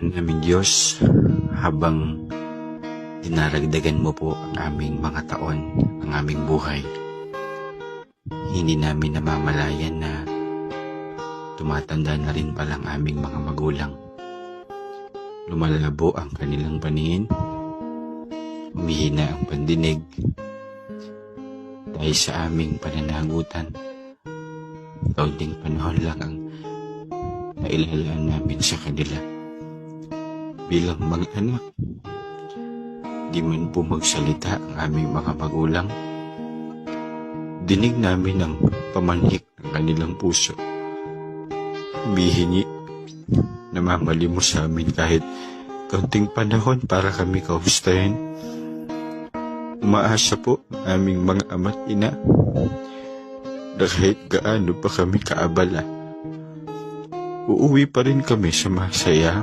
Namin Diyos, habang dinaragdagan mo po ang aming mga taon, ang aming buhay, hindi namin namamalayan na tumatanda na rin palang aming mga magulang. Lumalabo ang kanilang paningin, umihina ang pandinig, dahil sa aming pananagutan, kaunting panahon lang ang nailalaan namin sa kanila. Bilang mga anak, di man po magsalita ang aming mga magulang. Dinig namin ang pamanhik ng kanilang puso. Humihingi, namamali mo sa amin kahit kaunting panahon para kami kaustahin. Umaasa po aming mga ama't ina na kahit gaano pa kami kaabala, uuwi pa rin kami sa masaya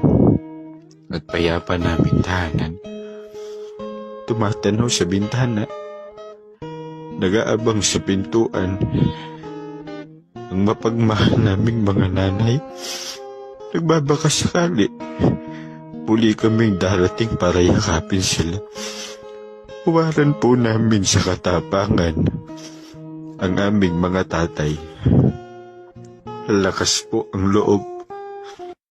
at payapa naming tahanan. Tumatanaw sa bintana, nag-aabang sa pintuan, ang mapagmahal naming mga nanay, nagbabaka sakali. Muli kaming darating para yakapin sila. Huwaran po namin sa katapangan ang aming mga tatay. Lakas po ang loob